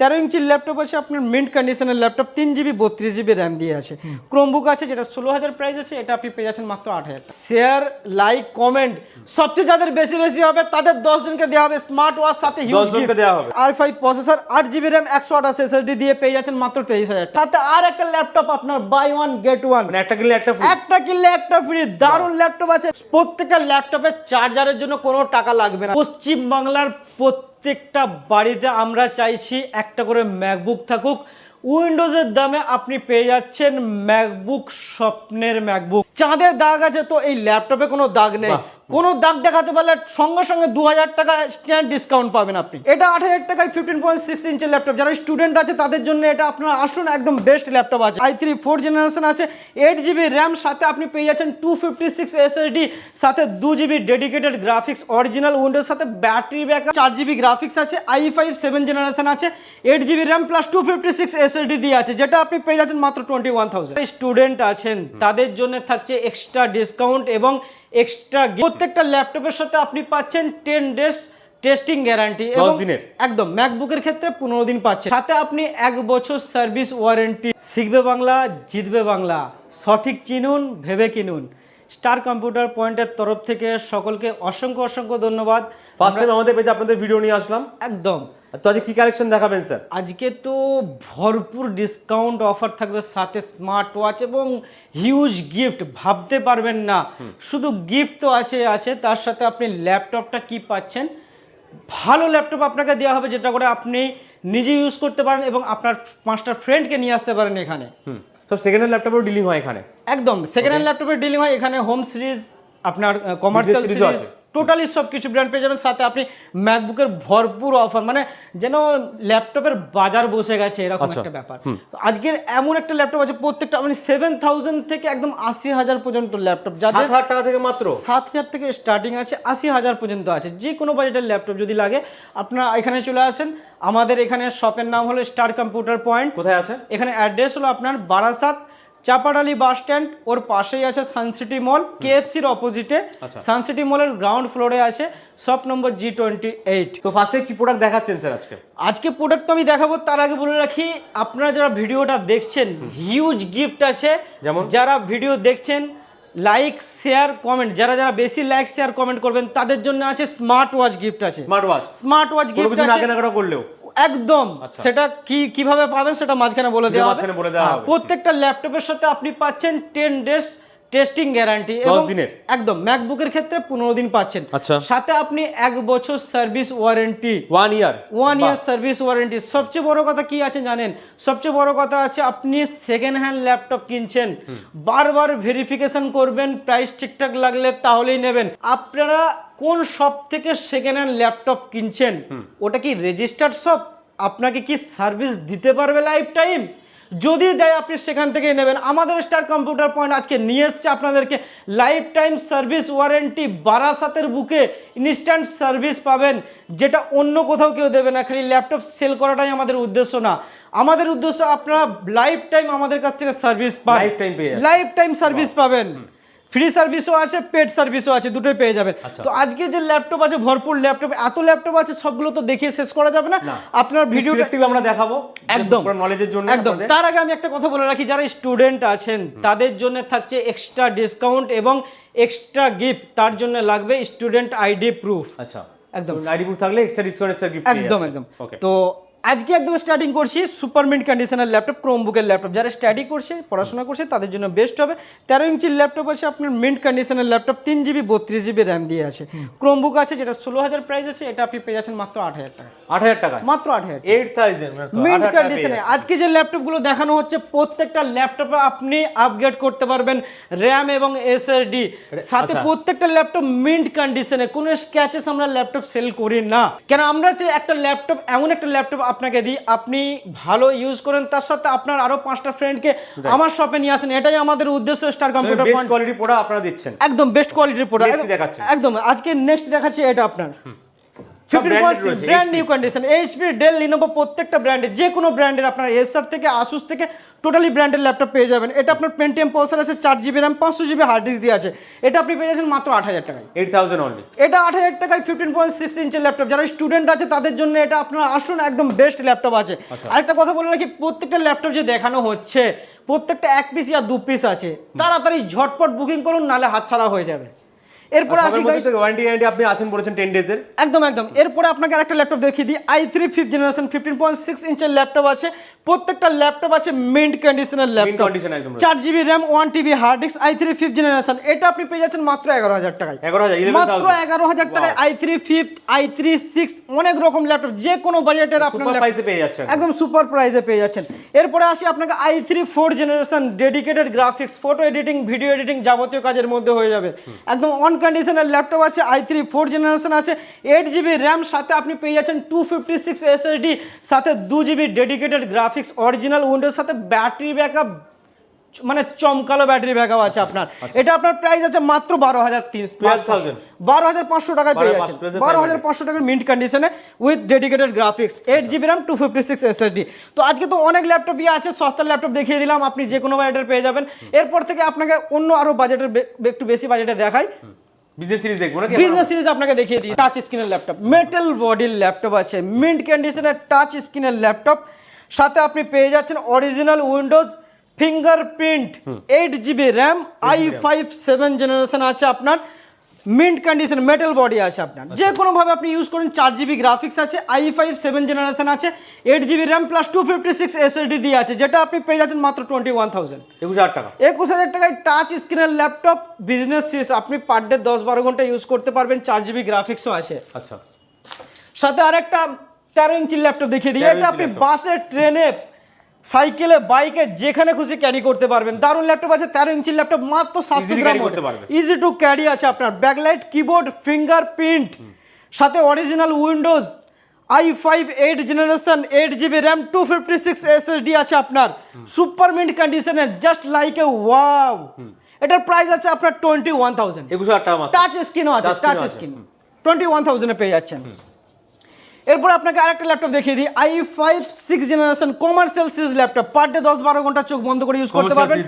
তেরো ইঞ্চির ল্যাপটপ আছে আপনার মিন্ট কন্ডিশনের ল্যাপটপ তিন জিবি বত্রিশ জিবি র্যাম দিয়ে আছে। ক্রোমবুক আছে যেটা ষোলো হাজার প্রাইস আছে এটা আপনি পেয়ে যাচ্ছেন মাত্র আট হাজার শেয়ার লাইক কমেন্ট সবচেয়ে যাদের বেশি বেশি হবে তাদের দশ জনকে দেওয়া হবে স্মার্ট ওয়াচ সাথে হিউজ 10 জনকে দেওয়া হবে। আর ফাইভ প্রসেসর আট জিবি র্যাম একশো আঠাশ এসএসডি দিয়ে পেয়ে যাচ্ছেন মাত্র তেইশ হাজার তাতে আর একটা ল্যাপটপ আপনার বাই ওয়ান গেট ওয়ান একটা কিনলে একটা একটা কিনলে একটা ফ্রি দারুণ ল্যাপটপ আছে। প্রত্যেকটা ল্যাপটপের চার্জারের জন্য কোনো টাকা লাগবে না। পশ্চিম বাংলার প্রত্যেকটা বাড়িতে আমরা চাইছি একটা করে ম্যাকবুক থাকুক। উইন্ডোজের দামে আপনি পেয়ে যাচ্ছেন ম্যাকবুক স্বপ্নের ম্যাকবুক চাঁদের দাগ আছে তো এই ল্যাপটপে কোনো দাগ নেই। কোনো দাগ দেখাতে পারলে সঙ্গে সঙ্গে দু হাজার টাকা স্ট্যান্ড ডিসকাউন্ট পাবেন আপনি। এটা আট হাজার টাকায় ফিফটিন পয়েন্ট সিক্স ইঞ্চের ল্যাপটপ। যারা স্টুডেন্ট আছে তাদের জন্য এটা আপনার আসুন একদম বেস্ট ল্যাপটপ আছে। আই থ্রি ফোর জেনারেশন আছে। এইট জিবি র্যাম সাথে আপনি পেয়ে যাচ্ছেন টু ফিফটি সিক্স এসএসডি সাথে দু জিবি ডেডিকেটেড গ্রাফিক্স অরিজিনাল উইন্ডোর সাথে ব্যাটারি ব্যাকআপ চার জিবি গ্রাফিক্স আছে। আই ফাইভ সেভেন জেনারেশন আছে। Eight GB RAM plus two fifty six SSD দিয়ে আছে যেটা আপনি পেয়ে যাচ্ছেন মাত্র টোয়েন্টি ওয়ান থাউজেন্ড স্টুডেন্ট আছেন তাদের জন্য থাকছে এক্সট্রা ডিসকাউন্ট এবং এক্সট্রা প্রত্যেকটা ল্যাপটপের সাথে আপনি পাচ্ছেন টেন ডেজ টেস্টিং গ্যারান্টি দিনের। একদম ম্যাকবুকের ক্ষেত্রে পনেরো দিন পাচ্ছেন। সাথে আপনি এক বছর সার্ভিস ওয়ারেন্টি শিখবে বাংলা জিতবে বাংলা। সঠিক চিনুন ভেবে কিনুন। স্টার কম্পিউটার পয়েন্টের তরফ থেকে সকলকে অসংখ্য অসংখ্য ধন্যবাদ। ফার্স্ট টাইম আমাদের পেজে আপনাদের ভিডিও নিয়ে আসলাম। একদম। তো আজকে কি কালেকশন দেখাবেন স্যার আজকে তো ভরপুর ডিসকাউন্ট অফার থাকবে সাথে স্মার্ট ওয়াচ এবং হিউজ গিফট ভাবতে পারবেন না। শুধু গিফট তো আছে আছে তার সাথে আপনি ল্যাপটপটা কি পাচ্ছেন? ভালো ল্যাপটপ আপনাকে দেওয়া হবে যেটা করে আপনি নিজে ইউজ করতে পারেন এবং আপনার পাঁচটা ফ্রেন্ডকে নিয়ে আসতে পারেন এখানে। তো সেকেন্ড হ্যান্ড ল্যাপটপেও ডিলিং হয় এখানে? একদম সেকেন্ড হ্যান্ড ল্যাপটপের ডিলিং হয় এখানে হোম সিরিজ আপনার কমার্শিয়াল সিরিজ। টোটালি সব কিছু ব্র্যান্ড পেয়ে যাবেন। সাথে আপনি ম্যাকবুকের ভরপুর অফার মানে যেন ল্যাপটপের বাজার বসে গেছে এরকম আচ্ছা। একটা ব্যাপার। তো আজকের এমন একটা ল্যাপটপ আছে প্রত্যেকটা মানে সেভেন থাউজেন্ড থেকে একদম আশি হাজার পর্যন্ত ল্যাপটপ যাদের হাজার টাকা থেকে মাত্র? সাত হাজার থেকে স্টার্টিং আছে আশি হাজার পর্যন্ত আছে। যে কোনো বাজেটের ল্যাপটপ যদি লাগে আপনারা এখানে চলে আসেন। আমাদের এখানে শপের নাম হলো স্টার কম্পিউটার পয়েন্ট কোথায় আছে? এখানে অ্যাড্রেস হলো আপনার বারাসাত চাপাডালি বাস স্ট্যান্ড ওর পাশেই আছে সানসিটি মল কেএফসির অপোজিটে। সানসিটি মলের গ্রাউন্ড ফ্লোরে আছে shop number G twenty eight তো ফার্স্টে কি প্রোডাক্ট দেখাচ্ছেন স্যার আজকে? আজকে প্রোডাক্ট তো আমি দেখাবো তার আগে বলে রাখি আপনারা যারা ভিডিওটা দেখছেন হিউজ গিফট আছে। যেমন? যারা ভিডিও দেখছেন লাইক শেয়ার কমেন্ট যারা যারা বেশি লাইক শেয়ার কমেন্ট করবেন তাদের জন্য আছে স্মার্ট ওয়াচ গিফট আছে। Smart watch smart watch gift আছে। করলেও। একদম। আচ্ছা। সেটা কি কীভাবে পাবেন সেটা মাঝখানে বলে দেওয়া হ্যাঁ, প্রত্যেকটা ল্যাপটপের সাথে আপনি পাচ্ছেন টেন ডেজ টেস্টিং গ্যারান্টি এবং দিনের? একদম ম্যাকবুকের ক্ষেত্রে পনেরো দিন পাচ্ছেন। আচ্ছা। সাথে আপনি এক বছর service warranty one year one year service warranty সবচেয়ে বড় কথা কি আছে জানেন? সবচেয়ে বড় কথা আছে আপনি সেকেন্ড হ্যান্ড ল্যাপটপ কিনছেন বারবার ভেরিফিকেশন করবেন প্রাইস ঠিকঠাক লাগলে তাহলেই নেবেন। আপনারা কোন শপ থেকে সেকেন্ড হ্যান্ড ল্যাপটপ কিনছেন? ওটা কি রেজিস্টার্ড শপ আপনাকে কি সার্ভিস দিতে পারবে লাইফ টাইম যদি দেয় আপনি সেখান থেকে নেবেন। আমাদের স্টার কম্পিউটার পয়েন্ট আজকে নিয়ে এসছে আপনাদেরকে। লাইফ টাইম সার্ভিস ওয়ারেন্টি বারাসাতের বুকে ইনস্ট্যান্ট সার্ভিস পাবেন যেটা অন্য কোথাও কেউ দেবে না। খালি ল্যাপটপ সেল করাটাই আমাদের উদ্দেশ্য না। আমাদের উদ্দেশ্য আপনারা লাইফ টাইম আমাদের কাছ থেকে সার্ভিস পান। Lifetime পেয়ে লাইফ টাইম সার্ভিস পাবেন। ফ্রি সার্ভিসও আছে পেড সার্ভিসও আছে দুটোই পেয়ে যাবেন। আচ্ছা। তো আজকে যে ল্যাপটপ আছে ভরপুর ল্যাপটপ এত ল্যাপটপ আছে সবগুলো তো দেখিয়ে শেষ করা যাবে না। আপনার ভিডিও আমরা দেখাবো একদম। নলেজের জন্য একদম। তার আগে আমি একটা কথা বলে রাখি যারা স্টুডেন্ট আছেন তাদের জন্য থাকছে এক্সট্রা ডিসকাউন্ট এবং এক্সট্রা গিফট তার জন্য লাগবে স্টুডেন্ট আইডি প্রুফ আচ্ছা। একদম। আইডি বুক থাকলে এক্সট্রা ডিসকাউন্ট গিফট একদম একদম। তো আজকে একদম স্টার্টিং করছি সুপার মিন্ট কন্ডিশনের ল্যাপটপ ক্রোমবুকের ল্যাপটপ যারা স্টাডি করছে পড়াশোনা করছে তাদের জন্য বেস্ট হবে। তেরো ইঞ্চির ল্যাপটপ আছে আপনার মিন্ট কন্ডিশনের ল্যাপটপ তিন জিবি বত্রিশ জিবি র্যাম দিয়ে আছে। ক্রোমবুক আছে যেটা ষোলো হাজার প্রাইস আছে এটা আপনি পেয়ে যাচ্ছেন মাত্র আট হাজার টাকা। আট হাজার টাকা মাত্র আট হাজার এইট থাউজেন্ড মিন্ট কন্ডিশনে আজকে যে ল্যাপটপগুলো দেখানো হচ্ছে প্রত্যেকটা ল্যাপটপে আপনি আপগ্রেড করতে পারবেন র্যাম এবং এসএসডি সাথে আচ্ছা। প্রত্যেকটা ল্যাপটপ মিন্ট কন্ডিশনে কোনো স্ক্র্যাচেস আমরা ল্যাপটপ সেল করি না। কেন আমরা যে একটা ল্যাপটপ এমন একটা ল্যাপটপ আপনাকে দিই। আপনি ভালো ইউজ করেন তার সাথে আপনার আরও পাঁচটা ফ্রেন্ডকে আমার শপে নিয়ে আসেন। এটাই আমাদের উদ্দেশ্য Star Computer best point quality product আপনারা দিচ্ছেন। একদম বেস্ট কোয়ালিটির প্রোডাক্ট দেখাচ্ছেন? একদম আজকে নেক্সট দেখাচ্ছি এটা আপনার। Brand new condition HP Dell Lenovo প্রত্যেকটা ব্র্যান্ডের যে কোনো ব্র্যান্ডের আপনার এসআর থেকে আসুস থেকে টোটালি ব্র্যান্ডের ল্যাপটপ পেয়ে যাবেন। এটা আপনার পেন্টিএম প্রসেসর আছে চার জিবি র্যাম পাঁচশো জিবি হার্ড ডিস্ক দিয়ে আছে। এটা আপনি পেয়ে যাচ্ছেন মাত্র আট হাজার টাকায়। এইট থাউজেন্ড অনলি এটা আট হাজার টাকায় ফিফটিন পয়েন্ট সিক্স ইঞ্চের ল্যাপটপ যারা স্টুডেন্ট আছে তাদের জন্য এটা আপনার আসুন একদম বেস্ট ল্যাপটপ আছে। আরেকটা কথা বলে রাখি প্রত্যেকটা ল্যাপটপ যে দেখানো হচ্ছে প্রত্যেকটা এক পিস আর দু পিস আছে। তাড়াতাড়ি ঝটপট বুকিং করুন নালে হাতছাড়া হয়ে যাবে। এরপরে আসি guys, ওয়ারেন্টি গ্যারান্টি আপনি আসেন বলেছেন টেন ডেজের একদম একদম। এরপরে আপনাকে আরেকটা ল্যাপটপ দেখিয়ে দিই। I three fifth generation fifteen point six ইঞ্চের laptop আছে। প্রত্যেকটা ল্যাপটপ আছে মিন্ট কন্ডিশনের ল্যাপটপ condition একদম রয়েছে। চার GB RAM one TB hard disk I three fifth generation এটা আপনি পেয়ে যাচ্ছেন মাত্র এগারো হাজার টাকায়। এগারো হাজার ইলেভেন মাত্র এগারো হাজার টাকায় I three fifth I three six অনেক রকম ল্যাপটপ যে কোনো বাজেটের আপনার সুপার প্রাইসে পেয়ে যাচ্ছেন। একদম সুপার প্রাইসে পেয়ে যাচ্ছেন। এরপরে আসি আপনাকে I three four generation dedicated graphics photo editing video editing যাবতীয় কাজের মধ্যে হয়ে যাবে। একদম অন কন্ডিশনের ল্যাপটপ আছে আই থ্রি ফোর জেনারেশন আছে এইট জিবি র্যাম সাথে আপনি পেয়ে যাচ্ছেন টু ফিফটি সিক্স এসএসডি সাথে দু GB dedicated graphics original Windows সাথে ব্যাটারি ব্যাকআপ মানে চমকালো ব্যাটারি ব্যাকআপ আছে আপনার। এটা আপনার প্রাইস আছে মাত্র বারো হাজার তিন 12,000 বারো হাজার পাঁচশো টাকায় পেয়ে যাচ্ছেন। বারো হাজার পাঁচশো টাকার মিন্ট কন্ডিশনে with dedicated graphics eight GB RAM two fifty six SSD তো আজকে তো অনেক ল্যাপটপই আছে সস্তার ল্যাপটপ দেখিয়ে দিলাম আপনি যে কোনো বাজেটের পেয়ে যাবেন। এরপর থেকে আপনাকে অন্য আরও বাজেটের একটু বেশি বাজেটে দেখাই। বিজনেস সিরিজ দেখব নাকি বিজনেস সিরিজ আপনাকে দেখিয়ে দিই। টাচ স্ক্রিনের ল্যাপটপ মেটাল বডির ল্যাপটপ আছে। মিন্ট কন্ডিশনের টাচ স্ক্রিনের ল্যাপটপ সাথে আপনি পেয়ে যাচ্ছেন original Windows fingerprint eight GB RAM I five seven generation আছে আপনার। মিন্ট কন্ডিশন মেটাল বডি আছে আপনার। যে কোনোভাবে আপনি ইউজ করেন চার জিবি গ্রাফিক্স আছে আই ফাইভ সেভেন জেনারেশন আছে eight GB RAM plus two fifty six SSD দিয়ে আছে যেটা আপনি পেয়ে যাচ্ছেন মাত্র টোয়েন্টি ওয়ান থাউজেন্ড একুশ হাজার টাকা। একুশ হাজার টাকায় টাচ স্ক্রিনের ল্যাপটপ বিজনেস সিরিজ আপনি পার ডে দশ বারো ঘণ্টা ইউজ করতে পারবেন চার জিবি গ্রাফিক্সও আছে। আচ্ছা। সাথে আরেকটা তেরো ইঞ্চির ল্যাপটপ দেখিয়ে দিই। এটা আপনি বাসে ট্রেনে সাইকেলে বাইকে যেখানে খুশি ক্যারি করতে পারবেন। দারুণ ল্যাপটপ আছে তেরো ইঞ্চির ল্যাপটপ মাত্র সাতশো গ্রাম করতে পারবেন। ইজি টু ক্যারি আছে আপনার। ব্যাকলাইট কিবোর্ড ফিঙ্গারপ্রিন্ট সাথে original Windows I five eight generation eight GB RAM two fifty six SSD আছে আপনার। সুপার মিন্ট কন্ডিশনে জাস্ট লাইক এ ওয়াও এটার প্রাইস আছে আপনার টোয়েন্টি ওয়ান থাউজেন্ড টাচ স্ক্রিনও আছে টাচ স্ক্রিন টোয়েন্টি ওয়ান থাউজেন্ডে পেয়ে যাচ্ছেন। এরপর আপনাকে আরেকটা ল্যাপটপ দেখিয়ে দিই I five six generation commercial series laptop per day দশ বারো ঘণ্টা চোখ বন্ধ করে ইউজ করতে পারবেন।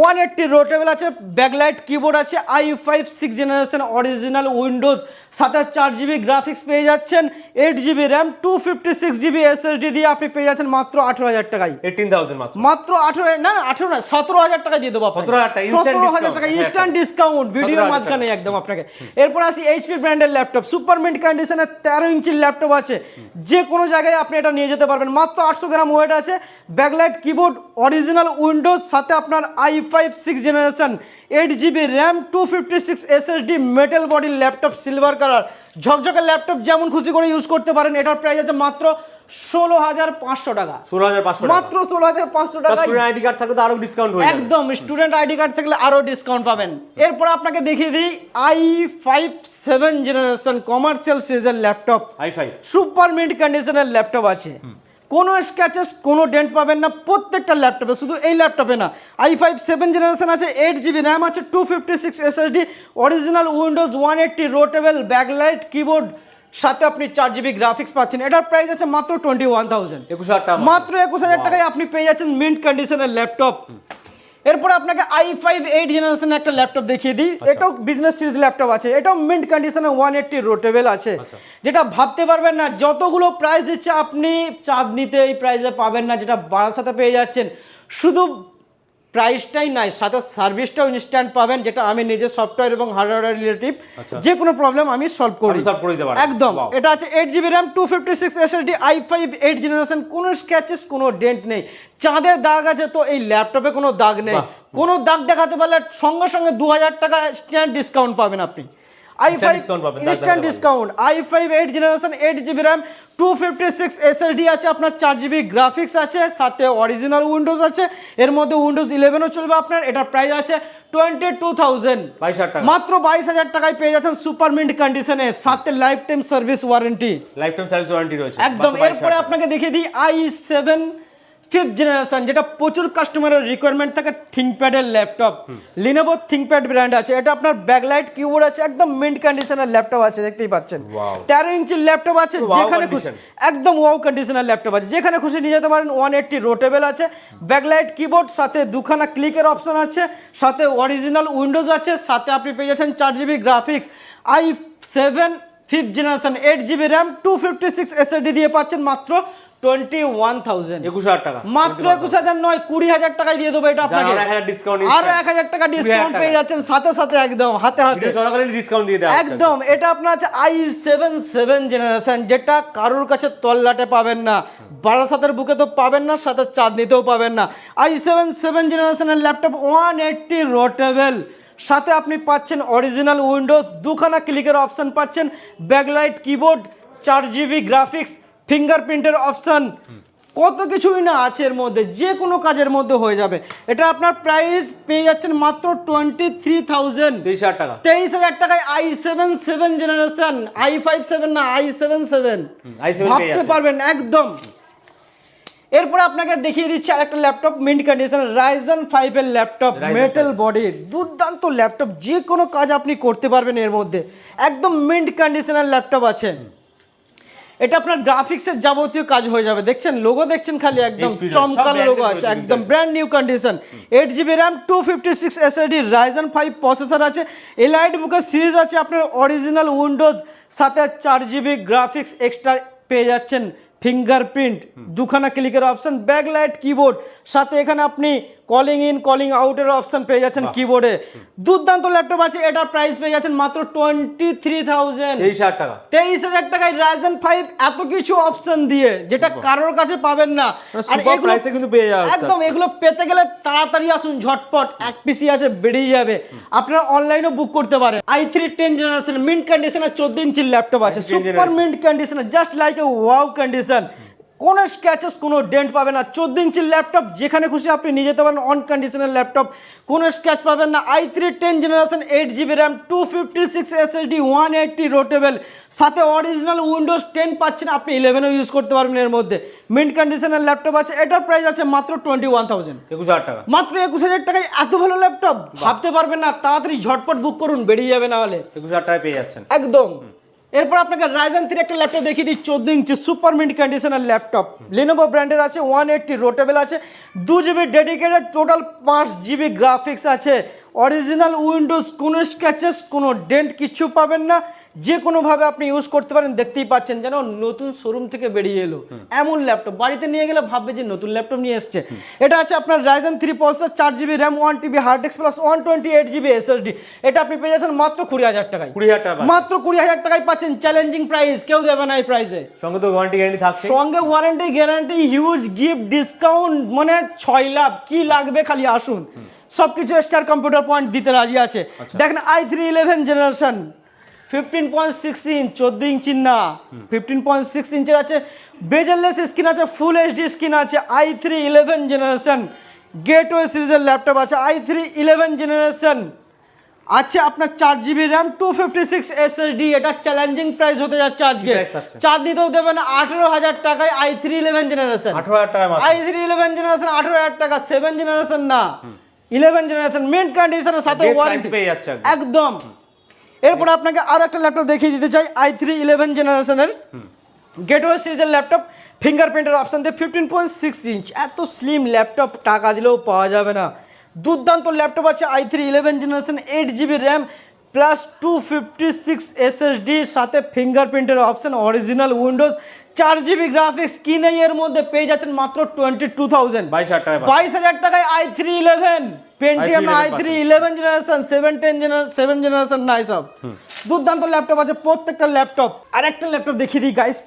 ওয়ান এইটটি রোটেবল আছে ব্যাকলাইট কিবোর্ড আছে I five six generation original Windows সাথে চার জিবি গ্রাফিক্স পেয়ে যাচ্ছেন eight GB RAM two fifty six GB SSD দিয়ে আপনি পেয়ে যাচ্ছেন মাত্র আঠেরো হাজার টাকায়। এইটিন থাউজেন্ড মাত্র। আঠেরো না না আঠেরো না সতেরো হাজার টাকা দিয়ে দেবো 17,000 টাকা, instant সতেরো হাজার টাকা ইনস্ট্যান্ট ডিসকাউন্ট ভিডিও মাঝখানে একদম আপনাকে। এরপর আসি এইচপি ব্র্যান্ডের ল্যাপটপ সুপার মিন্ট কন্ডিশনের তেরো ইঞ্চির ল্যাপটপ আছে। যে কোনো জায়গায় আপনি এটা নিয়ে যেতে পারবেন। মাত্র আটশো গ্রাম ওয়েট আছে। ব্যাকলাইট কিবোর্ড অরিজিনাল উইন্ডোজ সাথে আপনার I five six generation eight GB RAM two fifty six SSD metal বডির ল্যাপটপ সিলভার কালার ঝকঝকে ল্যাপটপ যেমন খুশি করে ইউজ করতে পারেন, এটার প্রাইস আছে মাত্র ষোলো হাজার পাঁচশো টাকা। ষোলো হাজার পাঁচশো মাত্র ষোলো হাজার পাঁচশো টাকা স্টুডেন্ট আইডি কার্ড থাকলে আরও ডিসকাউন্ট একদম স্টুডেন্ট আইডি কার্ড থাকলে আরও ডিসকাউন্ট পাবেন। এরপর আপনাকে দেখিয়ে দিই I five seven generation commercial সিরিজের laptop I five super mint কন্ডিশনের ল্যাপটপ আছে। কোনো স্ক্র্যাচেস কোনো ডেন্ট পাবেন না প্রত্যেকটা ল্যাপটপে শুধু এই ল্যাপটপে না। আই ফাইভ সেভেন জেনারেশন আছে এইট জিবি র্যাম আছে two fifty six SSD original Windows one eighty rotatable backlight keyboard সাথে আপনি চার জিবি গ্রাফিক্স পাচ্ছেন। এটার প্রাইস আছে মাত্র টোয়েন্টি ওয়ান থাউজেন্ড একুশ হাজার টাকা মাত্র। একুশ হাজার টাকায় আপনি পেয়ে যাচ্ছেন মিন্ট কন্ডিশনের ল্যাপটপ এরপরে আপনাকে আই ফাইভ এইট জেনারেশনের একটা ল্যাপটপ দেখিয়ে দিই। এটাও বিজনেস সিরিজ ল্যাপটপ আছে। এটাও মিন্ট কন্ডিশনে ওয়ান এইটটি রোটেবেল আছে। যেটা ভাবতে পারবেন না যতগুলো প্রাইস দিচ্ছে আপনি চাঁদনিতে এই প্রাইসে পাবেন না যেটা বারাসাতে পেয়ে যাচ্ছেন। শুধু প্রাইসটাই নাই সাথে সার্ভিসটাও ইনস্ট্যান্ট পাবেন যেটা আমি নিজে সফটওয়্যার এবং হার্ডওয়্যার রিলেটিভ যে কোনো প্রবলেম আমি সলভ করি। একদম। এটা আছে eight GB RAM two fifty six SSD i five eight generation কোনো স্ক্র্যাচেস কোনো ডেন্ট নেই। চাঁদের দাগ আছে তো এই ল্যাপটপে কোনো দাগ নেই। কোনো দাগ দেখাতে পারলে সঙ্গে সঙ্গে দু হাজার টাকা স্ট্যান্ড ডিসকাউন্ট পাবেন আপনি। I five instant discount I five eight generation eight GB RAM two fifty six SSD আছে আপনার চার জিবি গ্রাফিক্স আছে সাথে অরিজিনাল উইন্ডোজ আছে এর মধ্যে উইন্ডোজ ইলেভেনও চলবে আপনার এটার প্রাইস আছে টোয়েন্টি টু থাউজেন্ড মাত্র বাইশ হাজার টাকায় পেয়ে যাচ্ছেন সুপার মিন্ট কন্ডিশনে সাথে life time service warranty life time service warranty রয়েছে। একদম মাত্র 22,000 এরপরে আপনাকে দেখিয়ে দিই আই সেভেন ফিফথ জেনারেশন যেটা প্রচুর কাস্টমারের রিকোয়ারমেন্ট থাকে থিঙ্কপ্যাডের ল্যাপটপ লিনোভো থিঙ্কপ্যাড ব্র্যান্ড আছে। এটা আপনার ব্যাকলাইট কিবোর্ড আছে একদম মিন্ট কন্ডিশনের ল্যাপটপ আছে দেখতেই পাচ্ছেন। তেরো ইঞ্চির ল্যাপটপ আছে যেখানে খুশি একদম ওয়াও কন্ডিশনার ল্যাপটপ আছে। যেখানে খুশি নিয়ে যেতে পারেন ওয়ান এইটটি রোটেবেল আছে। ব্যাকলাইট কিবোর্ড সাথে দুখানা ক্লিকের অপশন আছে সাথে অরিজিনাল উইন্ডোজ আছে সাথে আপনি পেয়ে যাচ্ছেন চার GB graphics I seven fifth generation eight GB RAM two fifty six SSD দিয়ে পাচ্ছেন মাত্র টোয়েন্টি ওয়ান থাউজেন্ড একুশ হাজার টাকা। মাত্র একুশ হাজার নয় কুড়ি হাজার টাকায় দিয়ে দেবো এটা আপনাকে। আরও 1000 discount আরও instant। এক হাজার টাকা ডিসকাউন্ট পেয়ে যাচ্ছেন সাথে সাথে একদম হাতে হাতে। চলাকালীন ডিসকাউন্ট দিয়ে দেওয়া একদম এটা আপনার আছে আই সেভেন সেভেন জেনারেশন যেটা কারোর কাছে তল্লাটে পাবেন না। বারাসাতের বুকে তো পাবেন না সাথে চাঁদনিতেও পাবেন না। আই সেভেন সেভেন জেনারেশনের ল্যাপটপ ওয়ান এইটটি রোটেবল সাথে আপনি পাচ্ছেন অরিজিনাল উইন্ডোজ দুখানা ক্লিকের অপশন পাচ্ছেন ব্যাকলাইট কিবোর্ড চার জিবি গ্রাফিক্স ফিঙ্গারপ্রিন্টের অপশান কত কিছুই না আছে এর মধ্যে যে কোনো কাজের মধ্যে হয়ে যাবে। এটা আপনার প্রাইস পেয়ে যাচ্ছেন মাত্র টোয়েন্টি থ্রি থাউজেন্ড তেইশ হাজার টাকা। তেইশ হাজার টাকায় I seven seven generation I five seven না আই সেভেন সেভেন i7 পেয়ে ভাবতে পারবেন একদম। এরপরে আপনাকে দেখিয়ে দিচ্ছি আরেকটা ল্যাপটপ মিন্ট কন্ডিশন রাইজন ফাইভের ল্যাপটপ মেটাল বডি দুর্দান্ত ল্যাপটপ যে কোনো কাজ আপনি করতে পারবেন এর মধ্যে। একদম মিন্ট কন্ডিশনের ল্যাপটপ আছে। এটা আপনার গ্রাফিক্সের যাবতীয় কাজ হয়ে যাবে। দেখছেন? লোগো দেখছেন খালি একদম চমকালো লোগো আছে। একদম brand new condition eight GB RAM two fifty six SSD Ryzen five processor আছে। এলাইট বুকের সিরিজ আছে। আপনার অরিজিনাল উইন্ডোজ সাথে চার জিবি গ্রাফিক্স এক্সট্রা পেয়ে যাচ্ছেন। ফিঙ্গারপ্রিন্ট দুখানা ক্লিকের অপশন ব্যাকলাইট কিবোর্ড সাথে এখানে আপনি কলিং ইন কলিং আউটের অপশন পেয়ে যাচ্ছেন কিবোর্ডে দুর্দান্ত ল্যাপটপ আছে এটার প্রাইস পেয়ে যাচ্ছেন মাত্র টোয়েন্টি থ্রি থাউজেন্ড তেইশ হাজার টাকা। তেইশ হাজার টাকায় রাইজেন ফাইভ এত কিছু অপশন দিয়ে যেটা কারোর কাছে পাবেন না। আর সুপার এগুলো প্রাইসে কিন্তু পেয়ে যাচ্ছে একদম এগুলো পেতে গেলে তাড়াতাড়ি আসুন ঝটপট। এক পিসি আছে বেরিয়ে যাবে। আপনারা অনলাইনেও বুক করতে পারেন। I three ten generation mint কন্ডিশনের চোদ্দ ইঞ্চির ল্যাপটপ আছে। Super mint condition just like a wow condition কোনো স্ক্র্যাচেস কোনো ডেন্ট পাবেন না। চোদ্দ ইঞ্চির ল্যাপটপ যেখানে খুশি আপনি নিয়ে যেতে পারেন অন কন্ডিশনের ল্যাপটপ কোনো স্ক্র্যাচ পাবেন না। I three ten generation eight GB RAM two fifty six SSD one eighty rotatable সাথে অরিজিনাল উইন্ডোজ টেন পাচ্ছেন আপনি ইলেভেনও ইউজ করতে পারবেন এর মধ্যে। মিন্ট কন্ডিশনের ল্যাপটপ আছে এটার প্রাইস আছে মাত্র টোয়েন্টি ওয়ান থাউজেন্ড একুশ হাজার টাকা। মাত্র একুশ হাজার টাকায় এত ভালো ল্যাপটপ ভাবতে পারবেন না তাড়াতাড়ি ঝটপট বুক করুন বেরিয়ে যাবে না হলে। একুশ হাজার টাকায় পেয়ে যাচ্ছেন। একদম। এরপর আপনাকে রাইজান থ্রি একটা ল্যাপটপ দেখিয়ে দিই, চোদ্দ ইঞ্চি সুপার মিন্ট কন্ডিশনের ল্যাপটপ লিনোভো ব্র্যান্ডের আছে ওয়ান এইটটি রোটেবেল আছে দু জিবি ডেডিকেটেড টোটাল পাঁচ জিবি গ্রাফিক্স আছে। অরিজিনাল উইন্ডোজ কোনো স্ক্যাচেস কোনো ডেন্ট কিছু পাবেন না। যে কোনোভাবে আপনি ইউজ করতে পারেন দেখতেই পাচ্ছেন যেন নতুন শোরুম থেকে বেরিয়ে এলো। এমন ল্যাপটপ বাড়িতে নিয়ে গেলে ভাববে যে নতুন ল্যাপটপ নিয়ে এসছে। এটা আছে আপনার রাইজেন থ্রি প্রসেসর চার GB RAM one TB hard disk plus one twenty eight GB SSD এটা আপনি পেয়ে যাচ্ছেন মাত্র কুড়ি হাজার টাকায়। কুড়ি হাজার টাকা। মাত্র কুড়ি হাজার টাকায় পাচ্ছেন চ্যালেঞ্জিং প্রাইস কেউ দেবে না এই প্রাইসে সঙ্গে তো ওয়ারেন্টি গ্যারান্টি থাকছে। সঙ্গে warranty guarantee huge gift discount মানে ছয় লাভ কি লাগবে খালি আসুন। সব কিছু স্টার কম্পিউটার পয়েন্ট দিতে রাজি আছে। দেখেন I three eleven generation fifteen point six inch চোদ্দ ইঞ্চির না ফিফটিন পয়েন্ট সিক্স ইঞ্চের আছে। বেজারলেস স্ক্রিন আছে ফুল এইচডি স্ক্রিন আছে I three eleven generation Gateway সিরিজের ল্যাপটপ আছে আই থ্রি ইলেভেন জেনারেশন আছে আপনার চার GB RAM two fifty six SSD এটা চ্যালেঞ্জিং প্রাইস হতে যাচ্ছে আজকে? চার দিতেও দেবেন আঠেরো হাজার টাকায় আই থ্রি ইলেভেন জেনারেশন আঠারো হাজার টাকা আই থ্রি ইলেভেন জেনারেশন আঠেরো হাজার টাকা সেভেন জেনারেশন না। ইলেভেন জেনারেশন মেন কন্ডিশনের সাথে ওয়ারেন্টি পেয়ে যাচ্ছে একদম। একদম। এরপর আপনাকে আর একটা ল্যাপটপ দেখিয়ে দিতে চাই আই থ্রি ইলেভেন জেনারেশনের। গেটওয়ে সিরিজের ল্যাপটপ ফিঙ্গারপ্রিন্টের অপশন দিয়ে ফিফটিন পয়েন্ট সিক্স ইঞ্চ এত স্লিম ল্যাপটপ টাকা দিলেও পাওয়া যাবে না। দুর্দান্ত ল্যাপটপ আছে I three eleven generation eight GB RAM plus two fifty six এসএসডির সাথে ফিঙ্গারপ্রিন্টের অপশন অরিজিনাল উইন্ডোজ চার জিবি গ্রাফিক্স কিনে এর মধ্যে পেয়ে যাচ্ছেন মাত্র টোয়েন্টি টু থাউজেন্ড বাইশ হাজার টাকা বাইশ হাজার টাকায় I three eleven Pentium i3 I three eleven generation seven ten seven generation নাই সব দুর্দান্ত ল্যাপটপ আছে প্রত্যেকটা ল্যাপটপ আর একটা ল্যাপটপ দেখিয়ে দিই গাইস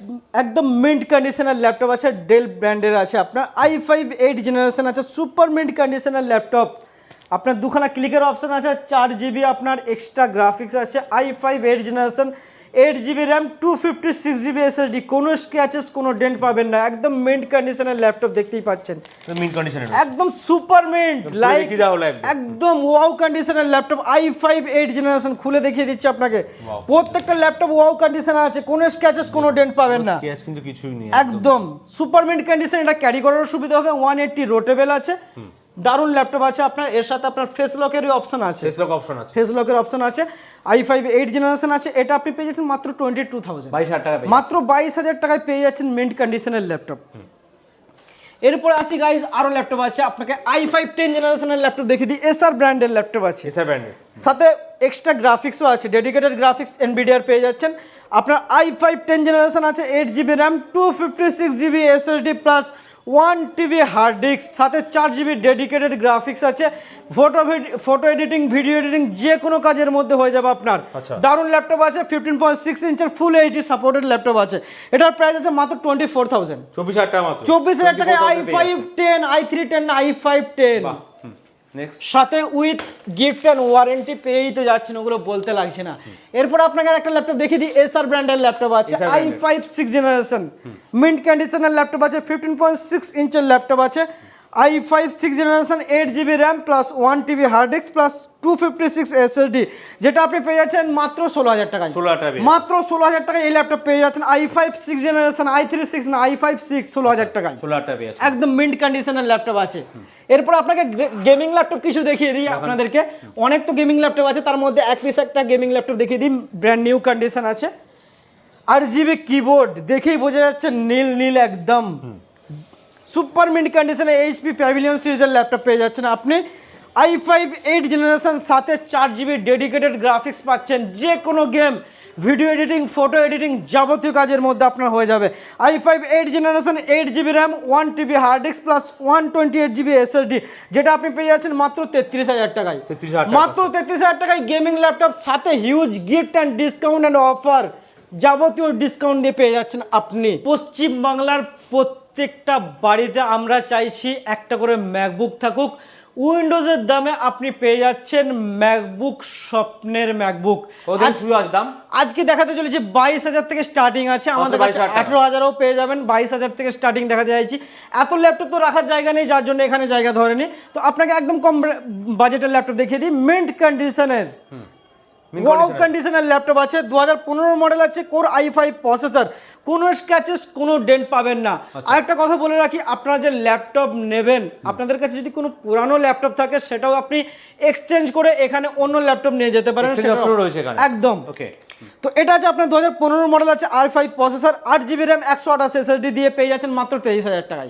একদম মিন্ট কন্ডিশনের ল্যাপটপ আছে ডেল ব্র্যান্ডের আছে। আপনার আই ফাইভ এইট জেনারেশন আছে সুপার মিন্ট কন্ডিশনের ল্যাপটপ আপনার দুখানা ক্লিকের অপশন আছে চার জিবি আপনার এক্সট্রা গ্রাফিক্স আছে i five eight generation eight GB RAM two fifty six GB SSD কোনো স্ক্র্যাচেস কোনো ডেন্ট পাবেন না একদম মেন্ট কন্ডিশনের ল্যাপটপ দেখতেই পাচ্ছেন। কন্ডিশনে একদম সুপার মিন্ট লাইক একদম ওয়াও কন্ডিশনের laptop I five eight generation খুলে দেখিয়ে দিচ্ছি আপনাকে। প্রত্যেকটা ল্যাপটপ ওয়াও কন্ডিশনে আছে কোনো স্ক্র্যাচেস কোনো ডেন্ট পাবেন না। কিন্তু কিছুই নেই একদম। সুপার মিন্ট কন্ডিশন এটা ক্যারি করারও সুবিধা হবে ওয়ান এইটটি রোটেবেল আছে। দারুণ ল্যাপটপ আছে আপনার এর সাথে আপনার ফেস লকেরই অপশন আছে। ফেস লক অপশন আছে। ফেস লকের অপশন আছে। আই ফাইভ এইট জেনারেশন আছে এটা আপনি পেয়ে যাচ্ছেন মাত্র টোয়েন্টি টু থাউজেন্ড বাইশ হাজার টাকা মাত্র বাইশ হাজার টাকায় পেয়ে যাচ্ছেন মিন্ট কন্ডিশনের ল্যাপটপ। এরপর আসি গাইজ আরও ল্যাপটপ আছে আপনাকে আই ফাইভ টেন জেনারেশনের ল্যাপটপ দেখিয়ে দিই। এসআর ব্র্যান্ডের ল্যাপটপ আছে। এসআর ব্র্যান্ডের সাথে এক্সট্রা গ্রাফিক্সও আছে ডেডিকেটেড গ্রাফিক্স এনবিডিআর পেয়ে যাচ্ছেন। আপনার আই ফাইভ টেন জেনারেশন আছে eight GB RAM two fifty six GB SSD plus one TB hard disk সাথে চার জিবি ডেডিকেটেড গ্রাফিক্স আছে। Photo photo editing video editing যে কোনো কাজের মধ্যে হয়ে যাবে আপনার। আচ্ছা। দারুণ ল্যাপটপ আছে ফিফটিন পয়েন্ট সিক্স ইঞ্চের ফুল এইচডি সাপোর্টেড ল্যাপটপ আছে। এটার প্রাইস আছে মাত্র টোয়েন্টি ফোর থাউজেন্ড চব্বিশ হাজার টাকা চব্বিশ হাজার টাকায় I five ten I three ten I five ten সাথে উইথ গিফট অ্যান্ড ওয়ারেন্টি পেয়েই তো যাচ্ছেন ওগুলো বলতে লাগছে না। এরপর আপনাকে আর একটা ল্যাপটপ দেখিয়ে দিই এসআর ব্র্যান্ডের ল্যাপটপ আছে I five six generation mint কন্ডিশনের ল্যাপটপ আছে ফিফটিন পয়েন্ট সিক্স ইঞ্চের ল্যাপটপ আছে। I five six generation eight GB RAM plus one TB hard disk plus two fifty six SSD যেটা আপনি পেয়ে যাচ্ছেন মাত্র ষোলো হাজার টাকায়। টাকা। মাত্র ষোলো হাজার টাকায় এই ল্যাপটপ পেয়ে যাচ্ছেন I five six generation I three six না আই ফাইভ সিক্স ষোলো হাজার টাকায়। টাকা একদম মিন্ট কন্ডিশনের ল্যাপটপ আছে। এরপর আপনাকে গেমিং ল্যাপটপ কিছু দেখিয়ে দিই আপনাদেরকে। অনেক তো গেমিং ল্যাপটপ আছে তার মধ্যে এক পিস একটা গেমিং ল্যাপটপ দেখিয়ে দিই ব্র্যান্ড নিউ কন্ডিশন আছে। আর জিবি কিবোর্ড দেখেই বোঝা যাচ্ছে নীল নীল একদম। সুপার মিন্ট কন্ডিশনে এইচপি প্যাভিলিয়ন সিরিজের ল্যাপটপ পেয়ে যাচ্ছেন আপনি। আই ফাইভ এইট জেনারেশন সাথে চার জিবি ডেডিকেটেড গ্রাফিক্স পাচ্ছেন। যে কোনো game video editing photo editing যাবতীয় কাজের মধ্যে আপনার হয়ে যাবে। I five eight generation eight GB RAM one TB hard disk plus one twenty eight GB SSD যেটা আপনি পেয়ে যাচ্ছেন মাত্র তেত্রিশ হাজার টাকায়। 33,000 টাকা। মাত্র তেত্রিশ হাজার টাকায় গেমিং ল্যাপটপ সাথে huge gift and discount and offer যাবতীয় ডিসকাউন্ট দিয়ে পেয়ে যাচ্ছেন আপনি। পশ্চিম বাংলার প্রত্যেকটা বাড়িতে আমরা চাইছি একটা করে ম্যাকবুক থাকুক। উইন্ডোজের দামে আপনি পেয়ে যাচ্ছেন ম্যাকবুক স্বপ্নের ম্যাকবুক দাম? আজকে দেখাতে চলেছি বাইশ হাজার থেকে স্টার্টিং আছে। আমাদের কাছে আঠেরো হাজারও পেয়ে যাবেন। বাইশ হাজার থেকে স্টার্টিং দেখাতে চাইছি। এত ল্যাপটপ তো রাখার জায়গা নেই যার জন্য এখানে জায়গা ধরেনি। তো আপনাকে একদম কম বাজেটের ল্যাপটপ দেখিয়ে দিই। মিন্ট কন্ডিশনের ওয়াও কন্ডিশনের ল্যাপটপ আছে দু হাজার পনেরো মডেল আছে কোর আই ফাইভ প্রসেসর কোনো স্ক্র্যাচেস কোনো ডেন্ট পাবেন না। আচ্ছা। আরেকটা কথা বলে রাখি আপনারা যে ল্যাপটপ নেবেন আপনাদের কাছে যদি কোনো পুরানো ল্যাপটপ থাকে সেটাও আপনি এক্সচেঞ্জ করে এখানে অন্য ল্যাপটপ নিয়ে যেতে পারেন। একদম। ওকে তো এটা আছে আপনার দু হাজার পনেরো মডেল আছে আর ফাইভ প্রসেসর আট জিবি র্যাম একশো আঠাশ এসএসডি দিয়ে পেয়ে যাচ্ছেন মাত্র তেইশ হাজার টাকায়।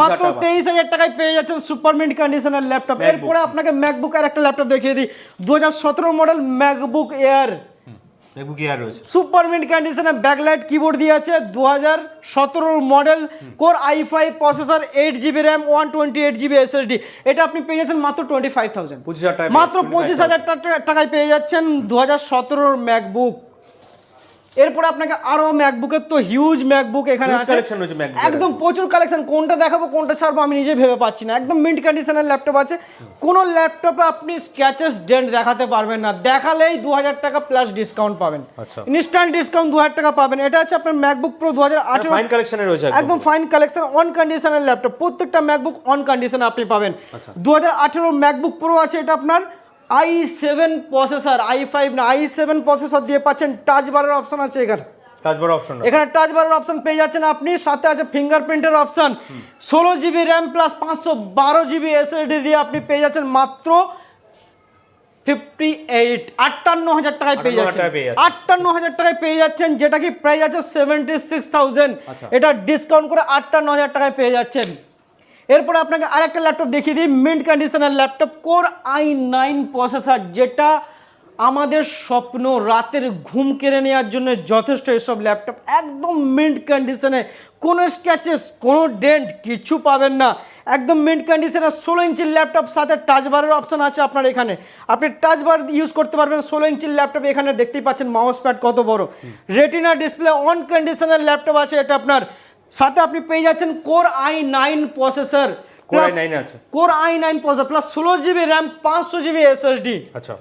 মাত্র তেইশ হাজার টাকায় পেয়ে যাচ্ছেন সুপার মিন্ট কন্ডিশনের ল্যাপটপ এরপরে আপনাকে ম্যাকবুক আর একটা ল্যাপটপ দেখিয়ে দিই। দু হাজার সতেরো মডেল ম্যাকবুক এয়ার দেখব কি রয়েছে। সুপার মিন্ট কন্ডিশনে ব্যাকলাইট কিবোর্ড দিয়ে আছে দু হাজার model core I five processor eight GB RAM one twenty eight GB SSD এটা আপনি পেয়ে যাচ্ছেন মাত্র টোয়েন্টি ফাইভ থাউজেন্ড মাত্র পঁচিশ হাজার টাকা- টাকায় পেয়ে যাচ্ছেন দু হাজার সতেরোর ম্যাকবুক এরপর আপনাকে আরও ম্যাকবুকের তো হিউজ ম্যাকবুক এখানে আছে। রয়েছে MacBook এর। একদম প্রচুর কালেকশন কোনটা দেখাবো কোনটা ছাড়বো আমি নিজে ভেবে পাচ্ছি না। একদম মিন্ট কন্ডিশনের ল্যাপটপ আছে। কোনো ল্যাপটপে আপনি স্ক্র্যাচেস ডেন্ট দেখাতে পারবেন না। দেখালেই দু হাজার টাকা প্লাস ডিসকাউন্ট পাবেন। ইনস্ট্যান্ট ডিসকাউন্ট দু হাজার টাকা পাবেন। এটা আছে আপনার ম্যাকবুক প্রো দু হাজার আঠেরো। ফাইন কালেকশনে রয়েছে একদম। একদম ফাইন কালেকশন অন কন্ডিশনের ল্যাপটপ প্রত্যেকটা ম্যাকবুক অন কন্ডিশনে আপনি পাবেন। আচ্ছা। দু হাজার আঠেরো ম্যাকবুক প্রো আছে এটা আপনার I seven processor I five না আই সেভেন প্রসেসর দিয়ে পাচ্ছেন টাচ বারের অপশন আছে এখানে। কাজ বড় অপশন এখানে টাচ বারের অপশন পেয়ে যাচ্ছেন আপনি সাথে আছে ফিঙ্গারপ্রিন্টের অপশন ষোলো জিবি র্যাম প্লাস পাঁচশো বারো জিবি এসএসডি দিয়ে আপনি পেয়ে যাচ্ছেন মাত্র ফিফটি এইট আটান্ন হাজার টাকায় পেয়ে 58 যাচ্ছেন। টাকায় পেয়ে যাচ্ছেন। আটান্ন হাজার টাকায় পেয়ে যাচ্ছেন যেটা কি প্রাইস আছে সেভেন্টি সিক্স থাউজেন্ড। এটা ডিসকাউন্ট করে আটান্ন হাজার টাকায় পেয়ে যাচ্ছেন। এরপরে আপনাকে আরেকটা ল্যাপটপ দেখিয়ে দিই মিন্ট কন্ডিশনের laptop core I nine processor যেটা আমাদের স্বপ্ন রাতের ঘুম কেড়ে নেওয়ার জন্য যথেষ্ট এসব ল্যাপটপ একদম মিন্ট কন্ডিশনে কোনো স্ক্যাচেস কোনো ডেন্ট কিছু পাবেন না। একদম মিন্ট কন্ডিশনে ষোলো ইঞ্চির ল্যাপটপ সাথে টাচ বারের অপশন আছে আপনার এখানে। আপনি টাচবার ইউজ করতে পারবেন ষোলো ইঞ্চির ল্যাপটপ এখানে দেখতেই পাচ্ছেন মাউস প্যাড কত বড়। রেটিনা ডিসপ্লে অন কন্ডিশনের ল্যাপটপ আছে এটা আপনার সাথে আপনি পেয়ে যাচ্ছেন core I nine processor Core i9 আছে। Core I nine processor plus ষোলো জিবি র্যাম পাঁচশো জিবি এসএসডি আচ্ছা।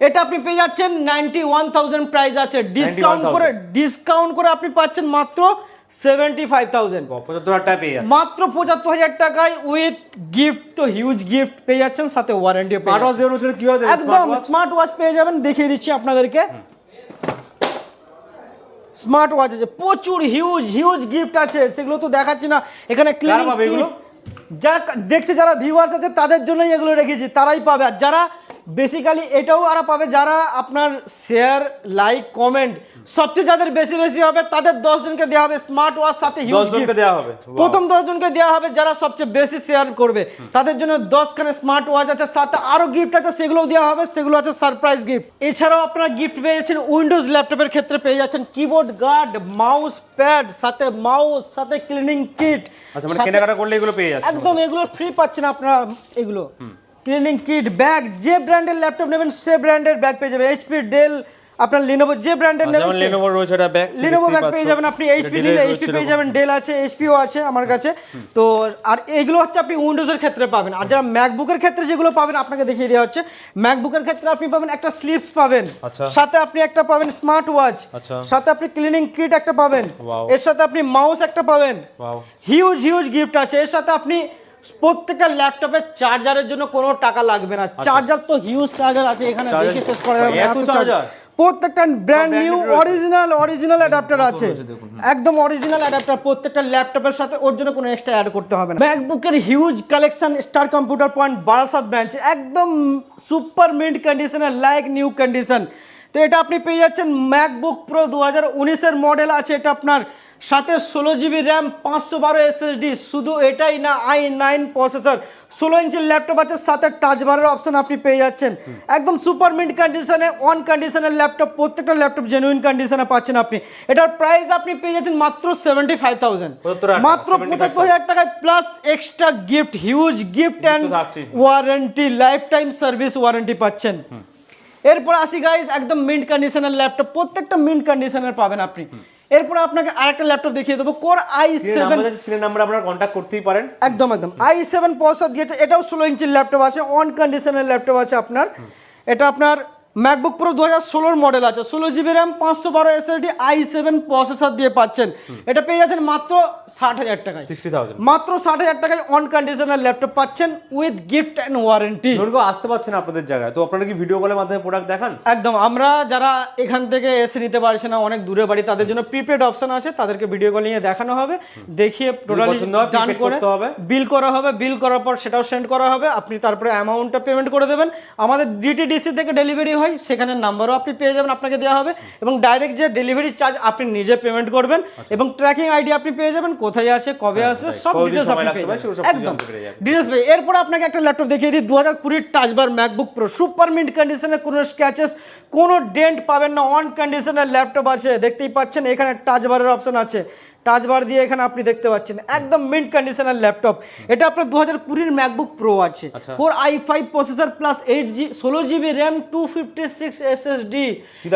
এটা আপনি পেয়ে যাচ্ছেন নাইনটি ওয়ান থাউজেন্ড প্রাইস আছে। ডিসকাউন্ট করে ডিসকাউন্ট করে আপনি পাচ্ছেন মাত্র সেভেন্টি ফাইভ থাউজেন্ড পঁচাত্তর হাজার টাকা পেয়ে মাত্র পঁচাত্তর হাজার টাকায় উইথ গিফট তো হিউজ গিফট পেয়ে যাচ্ছেন সাথে হয় একদম স্মার্ট ওয়াচ পেয়ে যাবেন দেখিয়ে দিচ্ছি আপনাদেরকে। স্মার্ট ওয়াচ আছে প্রচুর হিউজ হিউজ গিফট আছে সেগুলো তো দেখাচ্ছি না এখানে ক্লিনিং পাবে এগুলো? যারা দেখছে যারা ভিউয়ার্স আছে তাদের জন্যই এগুলো রেখেছি তারাই পাবে আর যারা বেসিক্যালি এটাও আরা পাবে যারা আপনার শেয়ার লাইক কমেন্ট সবচেয়ে যাদের বেশি বেশি হবে তাদের দশজনকে দেওয়া হবে স্মার্ট ওয়াচ সাথে জনকে দেওয়া হবে। প্রথম দশজনকে দেওয়া হবে যারা সবচেয়ে বেশি শেয়ার করবে। তাদের জন্য দশখানে স্মার্ট ওয়াচ আছে সাথে আরও গিফট আছে সেগুলোও দেওয়া হবে সেগুলো আছে সারপ্রাইজ গিফট এছাড়াও আপনারা গিফট পেয়ে যাচ্ছেন উইন্ডোজ ল্যাপটপের ক্ষেত্রে পেয়ে যাচ্ছেন কিবোর্ড গার্ড মাউস প্যাড সাথে মাউস সাথে ক্লিনিং কিট আচ্ছা মানে কেনাকাটা করলে এগুলো পেয়ে যাচ্ছে একদম এগুলো ফ্রি পাচ্ছেন আপনারা এগুলো। ক্লিনিং কিট ব্যাগ যে ব্র্যান্ডের ল্যাপটপ নেবেন সে ব্র্যান্ডের ব্যাগ পেয়ে যাবেন। এইচপি ডেল আপনার লিনোভো যে ব্র্যান্ডের নেবেন যেমন সে- রয়েছে একটা ব্যাগ লিনোভো ব্যাগ পেয়ে যাবেন আপনি এইচপি নিলে এইচপি পেয়ে যাবেন ডেল আছে এইচপিও আছে আমার কাছে। তো আর এগুলো হচ্ছে আপনি উইন্ডোজের ক্ষেত্রে পাবেন। আর যারা ম্যাকবুকের ক্ষেত্রে যেগুলো পাবেন আপনাকে দেখিয়ে দেওয়া হচ্ছে ম্যাকবুকের ক্ষেত্রে আপনি পাবেন একটা স্লিপস পাবেন। আচ্ছা। সাথে আপনি একটা পাবেন স্মার্ট ওয়াচ আচ্ছা। সাথে আপনি ক্লিনিং কিট একটা পাবেন। এর সাথে আপনি মাউস একটা পাবেন. হিউজ হিউজ গিফট আছে। এর সাথে আপনি প্রত্যেকটা ল্যাপটপের চার্জারের জন্য কোনো টাকা লাগবে না। চার্জার তো হিউজ চার্জার আছে এখানে দেখে শেষ করা যাবে এত charger? প্রত্যেকটা brand new original original adapter আছে। একদম অরিজিনাল অ্যাডাপ্টার প্রত্যেকটা ল্যাপটপের সাথে ওর জন্য কোনো এক্সট্রা অ্যাড করতে হবে না। ম্যাকবুকের huge collection star computer point Barasat branch একদম সুপার মিন্ট কন্ডিশনের লাইক নিউ কন্ডিশন তো এটা আপনি পেয়ে যাচ্ছেন ম্যাকবুক প্রো দু হাজার মডেল আছে এটা আপনার সাথে ষোলো জিবি র্যাম পাঁচশো বারো এসএসডি শুধু এটাই না আই নাইন প্রসেসর ষোলো ইঞ্চির ল্যাপটপ আছে সাথে টাচ বারের অপশন আপনি পেয়ে যাচ্ছেন। একদম সুপার মিন্ট কন্ডিশনে অন কন্ডিশনের ল্যাপটপ প্রত্যেকটা ল্যাপটপ জেনুইন কন্ডিশনে পাচ্ছেন আপনি। এটার প্রাইস আপনি পেয়ে যাচ্ছেন মাত্র সেভেন্টি ফাইভ থাউজেন্ড মাত্র 75,000 পঁচাত্তর হাজার টাকায় plus extra gift huge gift and warranty lifetime service warranty পাচ্ছেন। এরপর আসি গাইজ একদম মিন্ট কন্ডিশনের ল্যাপটপ প্রত্যেকটা মিন্ট কন্ডিশনের পাবেন আপনি। এরপর আপনাকে আরেকটা ল্যাপটপ দেখিয়ে দেবো। Core I seven screen number আপনারা কন্ট্যাক্ট করতেই পারেন। একদম একদম। আই সেভেন প্রসেসর দিয়েছে এটাও ষোলো ইঞ্চির ল্যাপটপ আছে অন কন্ডিশনের ল্যাপটপ আছে আপনার। এটা আপনার ম্যাকবুক প্রো দু হাজার ষোলোর মডেল আছে। ষোলো জিবি র্যাম পাঁচশো বারো এসএসডি আই সেভেন প্রসেসর দিয়ে পাচ্ছেন। এটা পেয়ে যাচ্ছেন মাত্র ষাট হাজার টাকায়। সিক্সটি থাউজেন্ড মাত্র ষাট হাজার টাকায় অন কন্ডিশনের ল্যাপটপ পাচ্ছেন উইথ গিফট অ্যান্ড ওয়ারেন্টি আসতে পারছেন আপনাদের জায়গায়। তো আপনারা কি ভিডিও কলের মাধ্যমে প্রোডাক্ট দেখান? একদম। আমরা যারা এখান থেকে এসে নিতে পারছে না অনেক দূরে বাড়ি তাদের জন্য প্রিপেড অপশন আছে। তাদেরকে ভিডিও কল নিয়ে দেখানো হবে। দেখিয়ে টোটালি ডান করে করতে হবে। বিল করা হবে। বিল করার পর সেটাও সেন্ড করা হবে। আপনি তারপরে অ্যামাউন্টটা পেমেন্ট করে দেবেন। আমাদের ডিটিডিসি থেকে ডেলিভারি হয় সেখানে নাম্বারও আপনি পেয়ে যাবেন আপনাকে দেওয়া হবে এবং ডাইরেক্ট যে ডেলিভারি চার্জ আপনি নিজে পেমেন্ট করবেন এবং ট্র্যাকিং আইডি আপনি পেয়ে যাবেন কোথায় আছে কবে আসবে সব কতদিন ডিটেলস আপনি পেয়ে যাবেন। একদম। ডিটেলস পেয়ে এরপর আপনাকে একটা ল্যাপটপ দেখিয়ে দিই দু হাজার কুড়ির touch bar MacBook Pro super mint কন্ডিশনে কোনো স্ক্র্যাচেস কোনো ডেন্ট পাবেন না অন কন্ডিশনের ল্যাপটপ আছে দেখতেই পাচ্ছেন এখানে টাচবারের অপশন আছে। টাচবার দিয়ে এখানে আপনি দেখতে পাচ্ছেন একদম মিন্ট কন্ডিশনের ল্যাপটপ এটা আপনার দু হাজার কুড়ির ম্যাকবুক প্রো আছে। Four I five processor plus eight G ষোলো GB RAM two fifty six S S D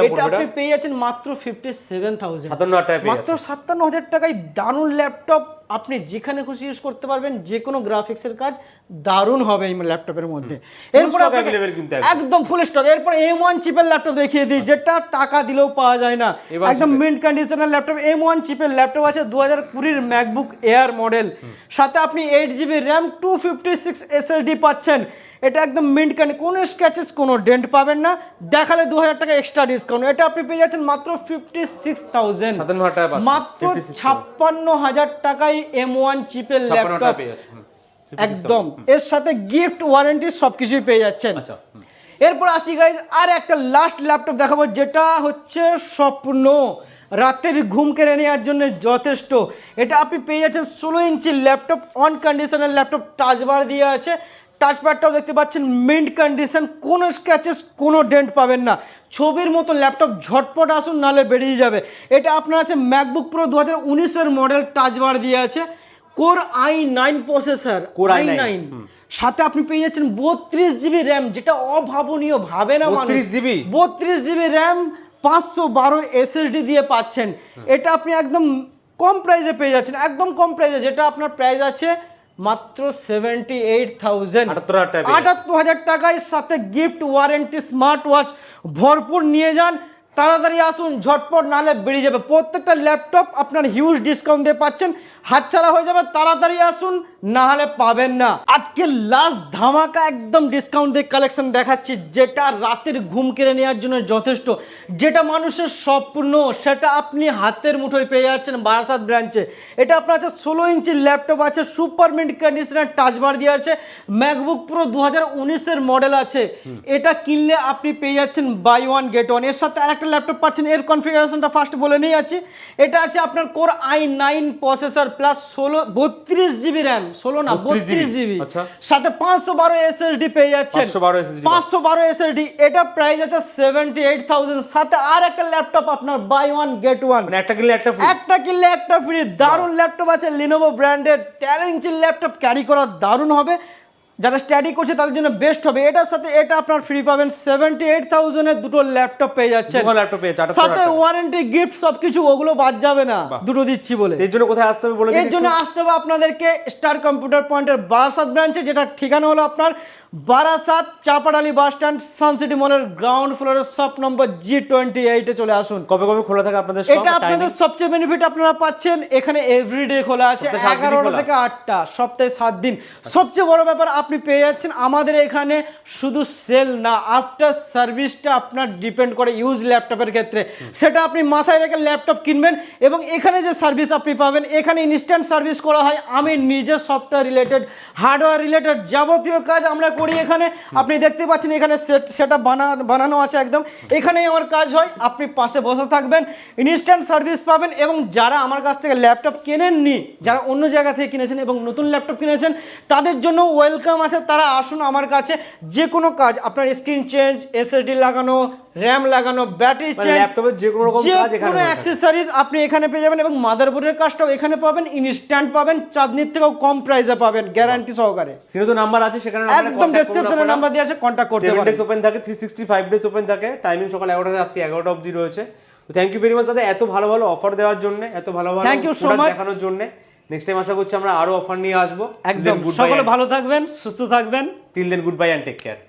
এটা আপনি পেয়ে যাচ্ছেন মাত্র ফিফটি সেভেন থাউজেন্ড মাত্র সাতান্ন হাজার টাকায় দারুণ ল্যাপটপ আপনি যেখানে খুশি ইউজ করতে পারবেন যে কোনো গ্রাফিক্সের কাজ দারুণ হবে এই ল্যাপটপের মধ্যে। এরপর একদম। ফুল স্টক এরপর এম ওয়ান চিপের ল্যাপটপ দেখিয়ে দিই যেটা টাকা দিলেও পাওয়া যায় না। M1 একদম মিন্ট কন্ডিশনের ল্যাপটপ এম ওয়ান চিপের ল্যাপটপ আছে দু হাজার কুড়ির ম্যাকবুক এয়ার মডেল সাথে আপনি eight GB RAM two fifty six SSD পাচ্ছেন। এটা একদম মিন্ট কানি কোনো স্ক্র্যাচেস কোনো ডেন্ট পাবেন না। দেখালে দু হাজার টাকা এক্সট্রা ডিসকাউন্ট এটা আপনি পেয়ে যাচ্ছেন মাত্র ফিফটি সিক্স থাউজেন্ড। মাত্র ছাপ্পান্ন হাজার টাকায় এম ওয়ান চিপের ল্যাপটপ। একদম। এর সাথে গিফট ওয়ারেন্টি সবকিছুই পেয়ে যাচ্ছেন। আচ্ছা এরপর আসি গাইজ আর একটা লাস্ট ল্যাপটপ দেখাবো যেটা হচ্ছে স্বপ্ন। রাতের ঘুম কেড়ে নেওয়ার জন্য যথেষ্ট। এটা আপনি পেয়ে যাচ্ছেন ষোলো ইঞ্চির ল্যাপটপ অন কন্ডিশনের ল্যাপটপ টাচবার দিয়ে আছে। টাচপ্যাডটাও দেখতে পাচ্ছেন মিন্ট কন্ডিশন কোনো স্ক্র্যাচেস কোনো ডেন্ট পাবেন না। ছবির মতো ল্যাপটপ ঝটপট আসুন নালে বেরিয়ে যাবে। এটা আপনার আছে ম্যাকবুক প্রো দু হাজার উনিশের মডেল টাচবার দিয়ে আছে। Core I nine processor core I nine সাথে আপনি পেয়ে যাচ্ছেন বত্রিশ জিবি র্যাম যেটা অভাবনীয় ভাবে না 32 GB? বত্রিশ জিবি র্যাম পাঁচশো বারো এসএসডি দিয়ে পাচ্ছেন। এটা আপনি একদম কম প্রাইসে পেয়ে যাচ্ছেন। একদম কম প্রাইসে যেটা আপনার প্রাইস আছে মাত্র সেভেন্টি এইট থাউজেন্ড আটাত্তর হাজার টাকায় সাথে গিফট ওয়ারেন্টি স্মার্ট ওয়াচ ভরপুর নিয়ে যান। তাড়াতাড়ি আসুন ঝটপট নালে বেরিয়ে যাবে। প্রত্যেকটা ল্যাপটপ আপনার হিউজ ডিসকাউন্ট দিয়ে পাচ্ছেন। হাতছাড়া হয়ে যাবে তাড়াতাড়ি আসুন না হলে পাবেন না। আজকে লাস্ট ধামাকা একদম ডিসকাউন্ট দিয়ে কালেকশন দেখাচ্ছি যেটা রাতের ঘুম কেড়ে নেওয়ার জন্য যথেষ্ট। যেটা মানুষের স্বপ্ন সেটা আপনি হাতের মুঠোয় পেয়ে যাচ্ছেন বারাসাত ব্রাঞ্চে এটা আপনার আছে ষোলো ইঞ্চি ল্যাপটপ আছে সুপার মিন্ট কন্ডিশনার টাচ বার দিয়ে আছে ম্যাকবুক প্রো দু হাজার উনিশের মডেল আছে। এটা কিনলে আপনি পেয়ে যাচ্ছেন বাই ওয়ান গেট ওয়ানের সাথে আরেকটা ল্যাপটপ পাচ্ছেন এর কনফিগারেশনটা ফার্স্ট বলে নিয়ে আছি এটা আছে আপনার core I nine processor plus ষোলো বত্রিশ জিবি র্যাম ষোলো না বত্রিশ জিবি আচ্ছা। সাথে পাঁচশো বারো এসএসডি পেয়ে যাচ্ছেন। 512 SSD পাঁচশো বারো এসএসডি এটা প্রাইস আছে সেভেন্টি এইট থাউজেন্ড সাথে আর একটা ল্যাপটপ আপনার বাই ওয়ান গেট ওয়ান একটা কিনলে একটা একটা কিনলে একটা ফ্রি দারুণ ল্যাপটপ আছে লিনোভো ব্র্যান্ডের তেরো ইঞ্চির ল্যাপটপ ক্যারি করা দারুণ হবে। যারা স্টাডি করছে তাদের জন্য বেস্ট হবে। এটার সাথে এটা আপনার ফ্রি পাবেন সেভেন্টি এইট থাউজেন্ডের দুটো ল্যাপটপ পেয়ে যাচ্ছেন। দুটো ল্যাপটপ পেয়ে আটাত্তর সাথে ওয়ারেন্টি গিফট সবকিছু ওগুলো বাদ যাবে না। দুটো দিচ্ছি বলে। এর জন্য কোথায় আসতে হবে বলে এর জন্য আসতে হবে আপনাদেরকে স্টার কম্পিউটার পয়েন্টের বারাসাত ব্রাঞ্চে যেটা ঠিকানা হলো আপনার Barasat Chapadali bus stand Suncity মলের গ্রাউন্ড ফ্লোরের শপ নম্বর জি টোয়েন্টি এইটে চলে আসুন। কবে কবে খোলা থাকে আপনাদের? এটা আপনাদের সবচেয়ে বেনিফিট আপনারা পাচ্ছেন। এখানে এভরিডে খোলা আছে এগারোটা থেকে আটটা সপ্তাহে সাত দিন। সবচেয়ে বড় ব্যাপার আপনি পেয়ে যাচ্ছেন। আমাদের এখানে শুধু সেল না আফটার সার্ভিসটা আপনার ডিপেন্ড করে ইউজ ল্যাপটপের ক্ষেত্রে। সেটা আপনি মাথায় রেখে ল্যাপটপ কিনবেন এবং এখানে যে সার্ভিস আপনি পাবেন, এখানে ইনস্ট্যান্ট সার্ভিস করা হয়। আমি নিজে সফটওয়্যার রিলেটেড হার্ডওয়্যার রিলেটেড যাবতীয় কাজ আমরা করি এখানে। আপনি দেখতে পাচ্ছেন এখানে সেট সেটা বানা, বানানো আছে একদম। এখানেই আমার কাজ হয়, আপনি পাশে বসে থাকবেন ইনস্ট্যান্ট সার্ভিস পাবেন এবং যারা আমার কাছ থেকে ল্যাপটপ কেনেননি, যারা অন্য জায়গা থেকে কিনেছেন এবং নতুন ল্যাপটপ কিনেছেন, তাদের জন্য ওয়েলকাম আছে তারা আসুন আমার কাছে যে কোনো কাজ। আপনার স্ক্রিন চেঞ্জ এসএসডি লাগানো র্যাম লাগানো ব্যাটারি মানে চেঞ্জ ল্যাপটপের যে কোনো রকম কাজ এখানে কোনো অ্যাক্সেসরিজ আপনি এখানে পেয়ে যাবেন এবং মাদারবোর্ডের কাজটাও এখানে পাবেন ইনস্ট্যান্ট পাবেন চাঁদনির থেকেও কম প্রাইসে পাবেন গ্যারান্টি সহকারে। স্ক্রিনে তো নাম্বার আছে সেখানে একদম ডেসক্রিপশনে নাম্বার দিয়ে আছে কন্ট্যাক্ট করতে পারেন। ডেজ ওপেন থাকে three sixty five days open থাকে। টাইমিং সকাল এগারোটা রাত্রি এগারোটা অবধি রয়েছে। তো থ্যাংক ইউ ভেরি মাচ দাদা এত ভালো ভালো অফার দেওয়ার জন্য এত ভালো ভালো. দেখানোর জন্য। নেক্সট টাইম আশা করছি আমরা আরও অফার নিয়ে আসব। একদম। সকলে ভালো থাকবেন সুস্থ থাকবেন। Till then goodbye and take care